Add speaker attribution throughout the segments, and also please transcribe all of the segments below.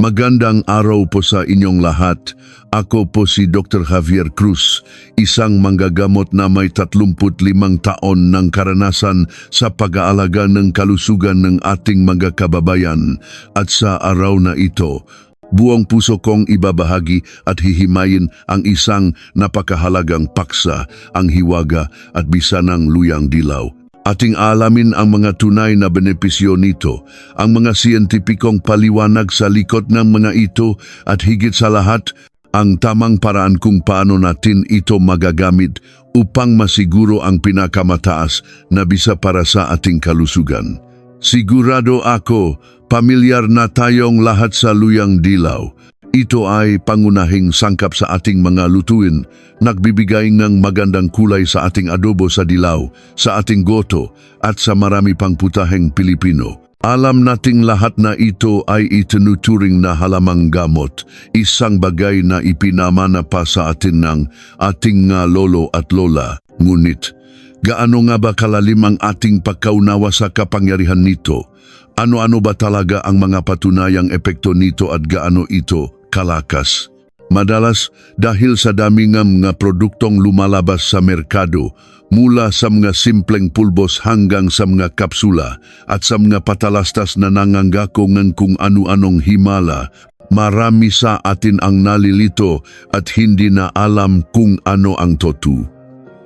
Speaker 1: Magandang araw po sa inyong lahat. Ako po si Dr. Javier Cruz, isang manggagamot na may 35 taon ng karanasan sa pag-aalaga ng kalusugan ng ating mga kababayan. At sa araw na ito, buong puso kong ibabahagi at hihimayin ang isang napakahalagang paksa, ang hiwaga at bisanang luyang dilaw. Ating alamin ang mga tunay na benepisyo nito, ang mga siyentipikong paliwanag sa likod ng mga ito at higit sa lahat, ang tamang paraan kung paano natin ito magagamit upang masiguro ang pinakamataas na bisa para sa ating kalusugan. Sigurado ako, pamilyar na tayong lahat sa luyang dilaw. Ito ay pangunahing sangkap sa ating mga lutuin, nagbibigay ng magandang kulay sa ating adobo sa dilaw, sa ating goto, at sa marami pang putaheng Pilipino. Alam nating lahat na ito ay itinuturing na halamang gamot, isang bagay na ipinamana pa sa atin ng ating nga lolo at lola. Ngunit, gaano nga ba kalalim ang ating pagkaunawa sa kapangyarihan nito? Ano-ano ba talaga ang mga patunayang epekto nito at gaano ito kalakas? Madalas dahil sa dami nga mga produktong lumalabas sa merkado, mula sa mga simpleng pulbos hanggang sa mga kapsula at sa mga patalastas na nanganggako ng kung ano-anong himala, marami sa atin ang nalilito at hindi na alam kung ano ang totu.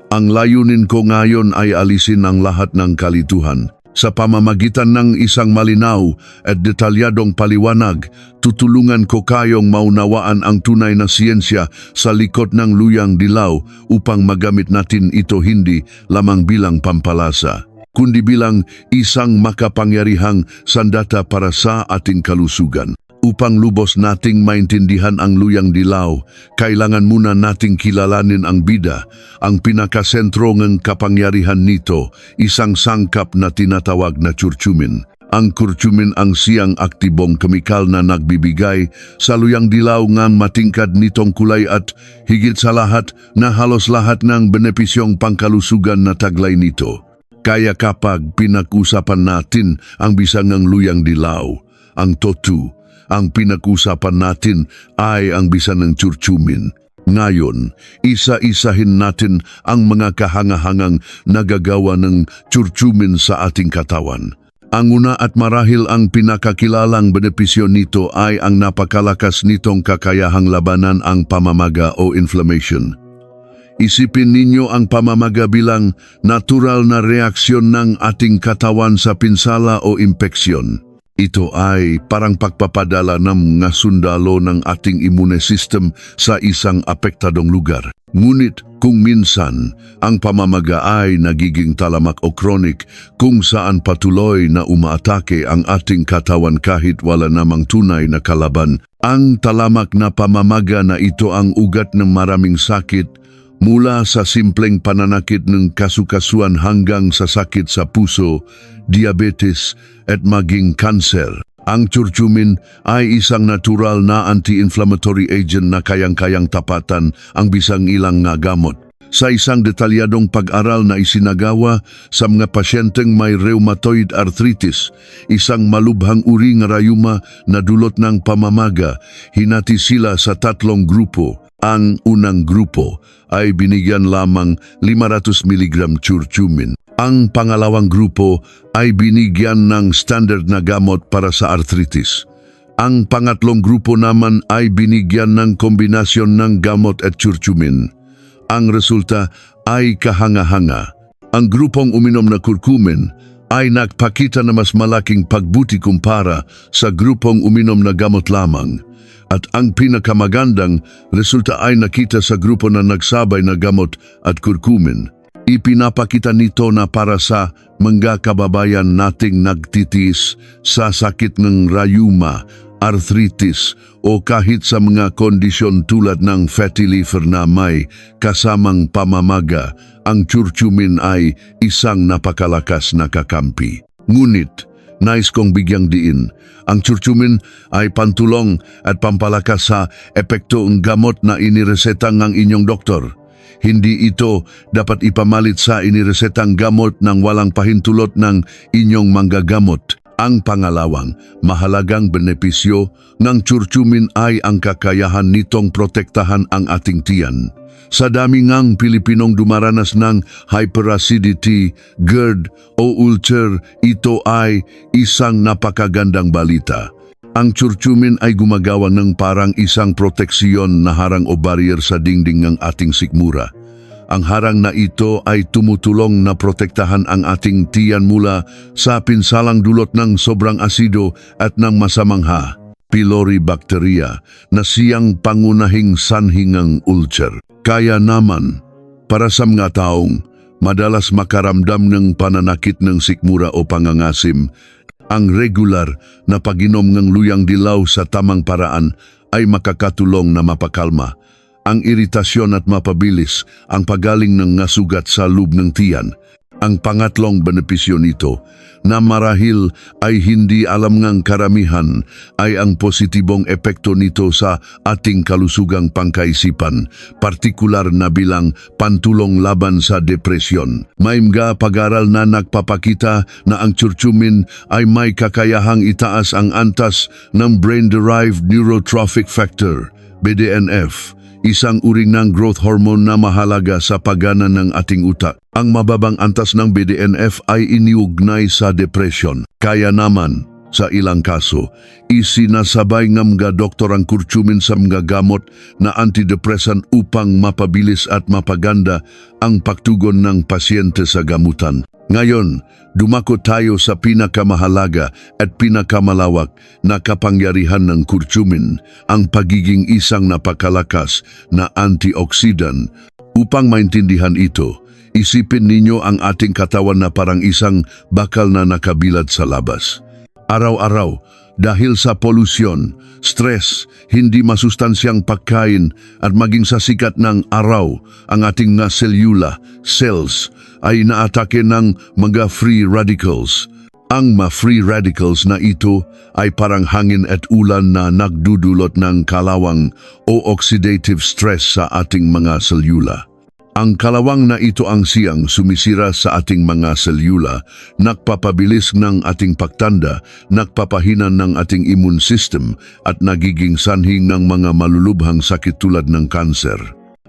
Speaker 1: Ang layunin ko ngayon ay alisin ang lahat ng kalituhan. Sa pamamagitan ng isang malinaw at detalyadong paliwanag, tutulungan ko kayong maunawaan ang tunay na siyensya sa likod ng luyang dilaw upang magamit natin ito hindi lamang bilang pampalasa, kundi bilang isang makapangyarihang sandata para sa ating kalusugan. Upang lubos nating maintindihan ang luyang dilaw, kailangan muna nating kilalanin ang bida, ang pinakasentro ng kapangyarihan nito, isang sangkap na tinatawag na curcumin. Ang curcumin ang siyang aktibong kemikal na nagbibigay sa luyang dilaw ng matingkad nitong kulay at higit sa lahat na halos lahat ng benepisyong pangkalusugan na taglay nito. Kaya kapag pinag-usapan natin ang bisangang luyang dilaw, ang totu, ang pinag-usapan natin ay ang bisa ng curcumin. Ngayon, isa-isahin natin ang mga kahangahangang nagagawa ng curcumin sa ating katawan. Ang una at marahil ang pinakakilalang benepisyo nito ay ang napakalakas nitong kakayahang labanan ang pamamaga o inflammation. Isipin ninyo ang pamamaga bilang natural na reaksyon ng ating katawan sa pinsala o impeksyon. Ito ay parang pagpapadala ng mga sundalo ng ating immune system sa isang apektadong lugar. Ngunit kung minsan ang pamamaga ay nagiging talamak o chronic kung saan patuloy na umaatake ang ating katawan kahit wala namang tunay na kalaban, ang talamak na pamamaga na ito ang ugat ng maraming sakit mula sa simpleng pananakit ng kasukasuan hanggang sa sakit sa puso, diabetes at maging kanser. Ang curcumin ay isang natural na anti-inflammatory agent na kayang-kayang tapatan ang bisang ilang nga gamot. Sa isang detalyadong pag-aral na isinagawa sa mga pasyenteng may rheumatoid arthritis, isang malubhang uri ng rayuma na dulot ng pamamaga, hinati sila sa tatlong grupo. Ang unang grupo ay binigyan lamang 500 mg curcumin. Ang pangalawang grupo ay binigyan ng standard na gamot para sa arthritis. Ang pangatlong grupo naman ay binigyan ng kombinasyon ng gamot at curcumin. Ang resulta ay kahanga-hanga. Ang grupong uminom na kurkumin ay nagpakita na mas malaking pagbuti kumpara sa grupong uminom na gamot lamang. At ang pinakamagandang resulta ay nakita sa grupo na nagsabay na gamot at kurkumin. Ipinapakita nito na para sa mga kababayan nating nagtitis sa sakit ng rayuma, arthritis o kahit sa mga kondisyon tulad ng fatty liver na may kasamang pamamaga, ang curcumin ay isang napakalakas na kakampi. Ngunit, nais kong bigyang diin, ang curcumin ay pantulong at pampalakas sa epekto ng gamot na inireseta ng inyong doktor. Hindi ito dapat ipamalit sa iniresetang gamot ng walang pahintulot ng inyong manggagamot. Ang pangalawang, mahalagang benepisyo ng tsurtsumin ay ang kakayahan nitong protektahan ang ating tiyan. Sa dami ngang Pilipinong dumaranas ng hyperacidity, GERD o ulcer, ito ay isang napakagandang balita. Ang tsurtsumin ay gumagawa ng parang isang proteksyon na harang o barrier sa dingding ng ating sikmura. Ang harang na ito ay tumutulong na protektahan ang ating tiyan mula sa pinsalang dulot ng sobrang asido at ng masamang ha, pylori bacteria, na siyang pangunahing sanhi ng ulcer. Kaya naman, para sa mga taong madalas makaramdam ng pananakit ng sikmura o pangangasim, ang regular na paginom ng luyang dilaw sa tamang paraan ay makakatulong na mapakalma ang iritasyon at mapabilis ang pagaling ng nga sugat sa loob ng tiyan. Ang pangatlong benepisyo nito na marahil ay hindi alam ngang karamihan ay ang positibong epekto nito sa ating kalusugang pangkaisipan, partikular na bilang pantulong laban sa depresyon. May mga pag-aral na nagpapakita na ang tsurtsumin ay may kakayahang itaas ang antas ng brain-derived neurotrophic factor, BDNF, isang uring ng growth hormone na mahalaga sa pagana ng ating utak. Ang mababang antas ng BDNF ay iniugnay sa depression. Kaya naman, sa ilang kaso, isinasabay ng mga doktor ang kurtsumin sa mga gamot na antidepressant upang mapabilis at mapaganda ang pagtugon ng pasyente sa gamutan. Ngayon, dumako tayo sa pinakamahalaga at pinakamalawak na kapangyarihan ng kurtsumin, ang pagiging isang napakalakas na antioxidant. Upang maintindihan ito, isipin ninyo ang ating katawan na parang isang bakal na nakabilad sa labas. Araw-araw, dahil sa polusyon, stress, hindi masustansyang pagkain at maging sa sikat ng araw, ang ating nga selula, cells, ay naatake ng mga free radicals. Ang mga free radicals na ito ay parang hangin at ulan na nagdudulot ng kalawang o oxidative stress sa ating mga selula. Ang kalawang na ito ang siyang sumisira sa ating mga selula, nagpapabilis ng ating pagtanda, nagpapahina ng ating immune system at nagiging sanhi ng mga malulubhang sakit tulad ng kanser.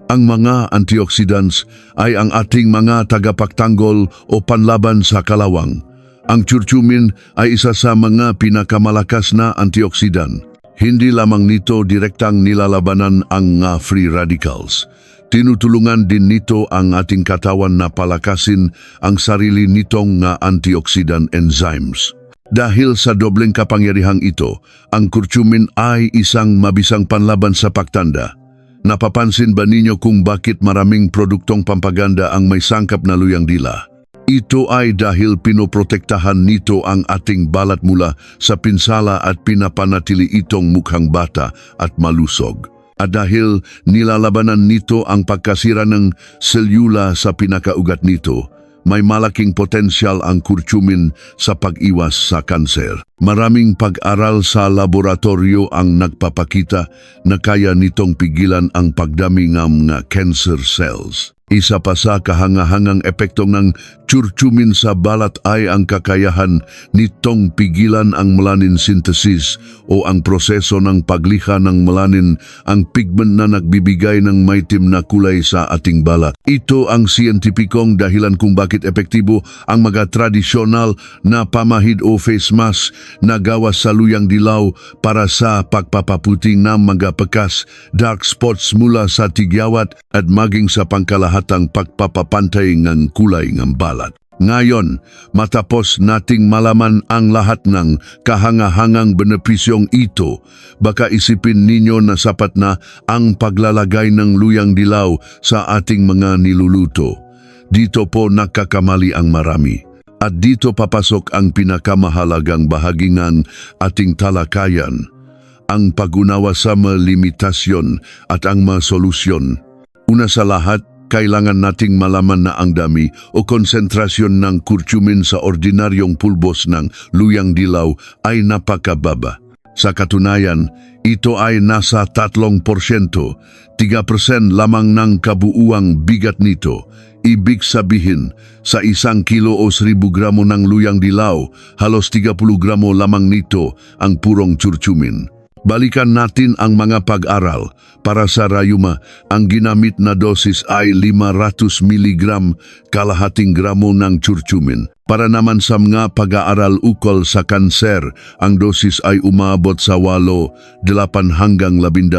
Speaker 1: Ang mga antioxidants ay ang ating mga tagapagtanggol o panlaban sa kalawang. Ang curcumin ay isa sa mga pinakamalakas na antioxidant. Hindi lamang nito direktang nilalabanan ang nga free radicals. Tinutulungan din nito ang ating katawan na palakasin ang sarili nitong nga antioxidant enzymes. Dahil sa dobleng kapangyarihang ito, ang kurcumin ay isang mabisang panlaban sa pagtanda. Napapansin ba ninyo kung bakit maraming produktong pampaganda ang may sangkap na luyang dila? Ito ay dahil pinoprotektahan nito ang ating balat mula sa pinsala at pinapanatili itong mukhang bata at malusog. At dahil nilalabanan nito ang pagkasira ng selula sa pinakaugat nito, may malaking potensyal ang kurcumin sa pag-iwas sa kanser. Maraming pag-aral sa laboratorio ang nagpapakita na kaya nitong pigilan ang pagdami ng cancer cells. Isa pa sa kahangahangang epekto ng curcumin sa balat ay ang kakayahan nitong pigilan ang melanin synthesis o ang proseso ng pagliha ng melanin, ang pigment na nagbibigay ng maitim na kulay sa ating balat. Ito ang siyentipikong dahilan kung bakit epektibo ang mga tradisyonal na pamahid o face mask na gawas sa luyang dilaw para sa pagpapaputing ng mga pekas, dark spots mula sa tigyawat at maging sa pangkalahatang pagpapapantay ng kulay ng balat. Ngayon, matapos nating malaman ang lahat ng kahangahangang benepisyong ito, baka isipin ninyo na sapat na ang paglalagay ng luyang dilaw sa ating mga niluluto. Dito po nakakamali ang marami. At dito papasok ang pinakamahalagang bahagi ng ating talakayan, ang pagunawa sa mga limitasyon at ang mga solusyon. Una sa lahat, kailangan nating malaman na ang dami o konsentrasyon ng kurcumin sa ordinaryong pulbos ng luyang dilaw ay napakababa. Sa katunayan, ito ay nasa 3%, 3% lamang ng kabuuang bigat nito. Ibig sabihin, sa isang kilo o 1,000 gramo ng luyang dilaw, halos 30 gramo lamang nito ang purong curcumin. Balikan natin ang mga pag-aral. Para sa rayuma, ang ginamit na dosis ay 500 mg kalahating gramo ng curcumin. Para naman sa mga pag-aaral ukol sa kanser, ang dosis ay umabot sa 8, 8 hanggang 12,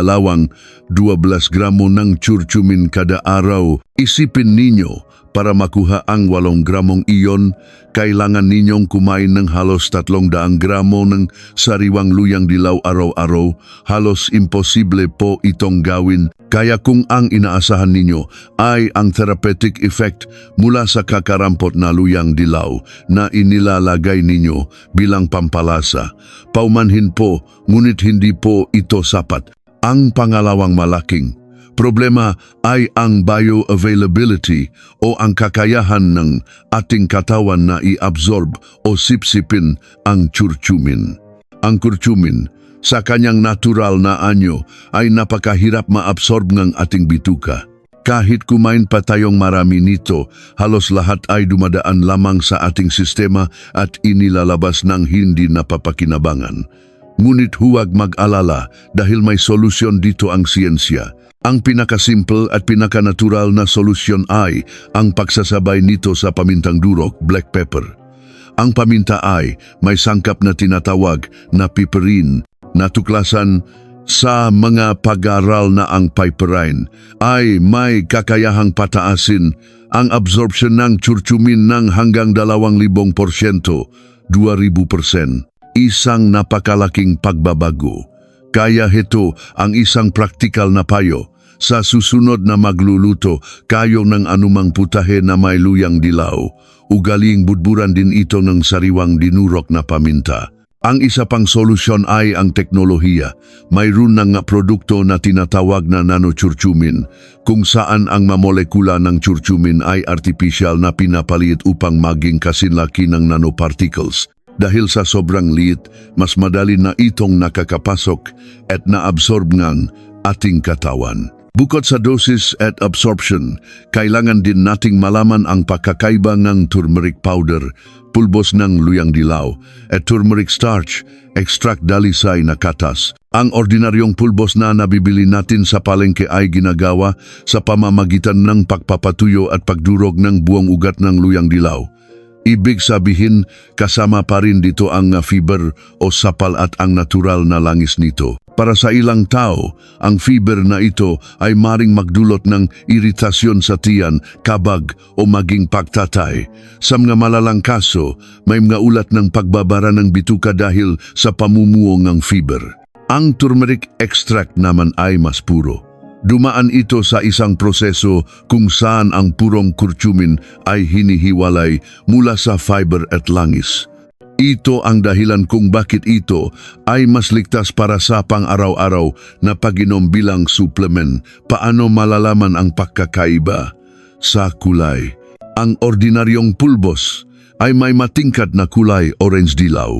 Speaker 1: 12 gramo ng curcumin kada araw. Isipin ninyo, para makuha ang 8 gramong iyon, kailangan ninyong kumain ng halos 300 gramo ng sariwang luyang dilaw araw-araw. Halos imposible po itong gawin. Kaya kung ang inaasahan ninyo ay ang therapeutic effect mula sa kakarampot na luyang dilaw na inilalagay ninyo bilang pampalasa, paumanhin po ngunit hindi po ito sapat. Ang pangalawang malaking Problema ay ang bioavailability o ang kakayahan ng ating katawan na i-absorb o sipsipin ang curcumin. Ang curcumin, sa kanyang natural na anyo, ay napakahirap maabsorb ng ating bituka. Kahit kumain pa tayong marami nito, halos lahat ay dumadaan lamang sa ating sistema at inilalabas ng hindi napapakinabangan. Ngunit huwag mag-alala dahil may solusyon dito ang siyensya. Ang pinakasimple at pinakanatural na solusyon ay ang pagsasabay nito sa pamintang durok, black pepper. Ang paminta ay may sangkap na tinatawag na piperin, natuklasan sa mga pag-aral na ang piperine ay may kakayahang pataasin ang absorption ng curcumin ng hanggang 2,000%, 2,000%. Isang napakalaking pagbabago. Kaya ito ang isang praktikal na payo. Sa susunod na magluluto kayo ng anumang putahe na may luyang dilaw, ugaling budburan din ito ng sariwang dinurok na paminta. Ang isa pang solusyon ay ang teknolohiya. Mayroon nga produkto na tinatawag na nanocurcumin, kung saan ang mamolekula ng curcumin ay artificial na pinapalit upang maging kasinlaki ng nanoparticles. Dahil sa sobrang liit, mas madali na itong nakakapasok at naabsorb ng ating katawan. Bukod sa dosis at absorption, kailangan din nating malaman ang pagkakaiba ng turmeric powder, pulbos ng luyang dilaw, at turmeric starch, extract dalisay na katas. Ang ordinaryong pulbos na nabibili natin sa palengke ay ginagawa sa pamamagitan ng pagpapatuyo at pagdurog ng buong ugat ng luyang dilaw. Ibig sabihin, kasama pa rin dito ang fiber o sapal at ang natural na langis nito. Para sa ilang tao, ang fiber na ito ay maring magdulot ng iritasyon sa tiyan, kabag o maging pagtatay. Sa mga malalang kaso, may mga ulat ng pagbabara ng bituka dahil sa pamumuo ng fiber. Ang turmeric extract naman ay mas puro. Dumaan ito sa isang proseso kung saan ang purong kurcumin ay hinihiwalay mula sa fiber at langis. Ito ang dahilan kung bakit ito ay mas ligtas para sa pang-araw-araw na pag-inom bilang supplement. Paano malalaman ang pagkakaiba? Sa kulay. Ang ordinaryong pulbos ay may matingkad na kulay orange dilaw.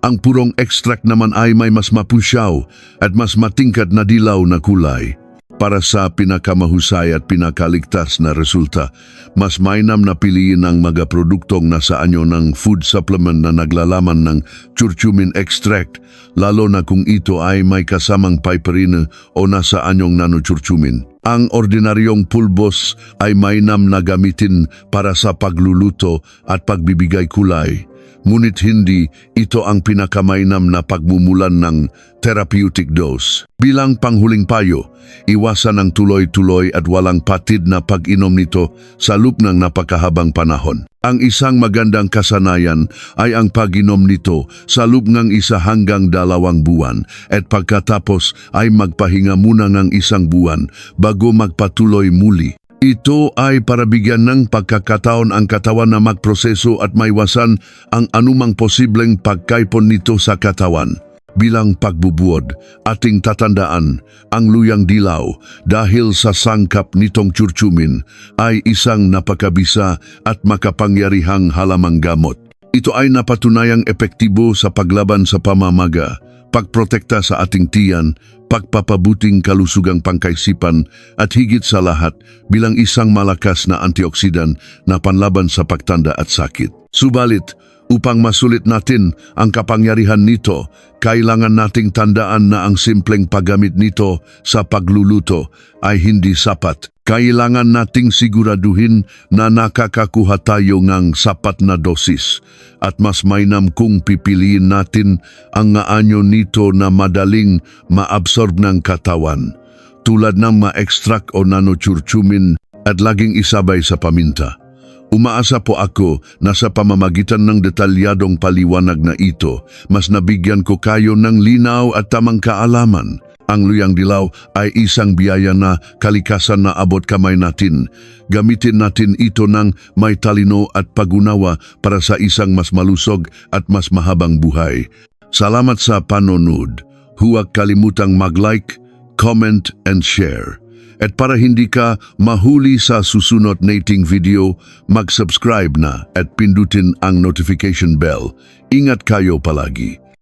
Speaker 1: Ang purong extract naman ay may mas mapusyaw at mas matingkad na dilaw na kulay. Para sa pinakamahusay at pinakaligtas na resulta, mas mainam na piliin ang mga produktong nasa anyo ng food supplement na naglalaman ng curcumin extract, lalo na kung ito ay may kasamang piperine o nasa anyong nanocurcumin. Ang ordinaryong pulbos ay mainam na gamitin para sa pagluluto at pagbibigay kulay ngunit hindi ito ang pinakamainam na pagmumulan ng therapeutic dose. Bilang panghuling payo, iwasan ang tuloy-tuloy at walang patid na pag-inom nito sa loop ng napakahabang panahon. Ang isang magandang kasanayan ay ang pag-inom nito sa loop ng isa hanggang dalawang buwan at pagkatapos ay magpahinga muna ng isang buwan bago magpatuloy muli. Ito ay para bigyan ng pagkakataon ang katawan na magproseso at maiwasan ang anumang posibleng pagkaipon nito sa katawan. Bilang pagbubuod, ating tatandaan ang luyang dilaw dahil sa sangkap nitong curcumin ay isang napakabisa at makapangyarihang halamang gamot. Ito ay napatunayang epektibo sa paglaban sa pamamaga, pagprotekta sa ating tiyan, pagpapabuting kalusugang pangkaisipan at higit sa lahat bilang isang malakas na antioksidan na panlaban sa pagtanda at sakit. Subalit, upang masulit natin ang kapangyarihan nito, kailangan nating tandaan na ang simpleng paggamit nito sa pagluluto ay hindi sapat. Kailangan nating siguraduhin na nakakakuha tayo ng sapat na dosis at mas mainam kung pipiliin natin ang ngaanyo nito na madaling maabsorb ng katawan tulad ng ma-extract o nanochurchumin at laging isabay sa paminta. Umaasa po ako na sa pamamagitan ng detalyadong paliwanag na ito, mas nabigyan ko kayo ng linaw at tamang kaalaman. Ang luyang dilaw ay isang biyaya na kalikasan na abot kamay natin. Gamitin natin ito ng may talino at pagunawa para sa isang mas malusog at mas mahabang buhay. Salamat sa panonood. Huwag kalimutang mag-like, comment, and share. At para hindi ka mahuli sa susunod nating video, mag-subscribe na at pindutin ang notification bell. Ingat kayo palagi.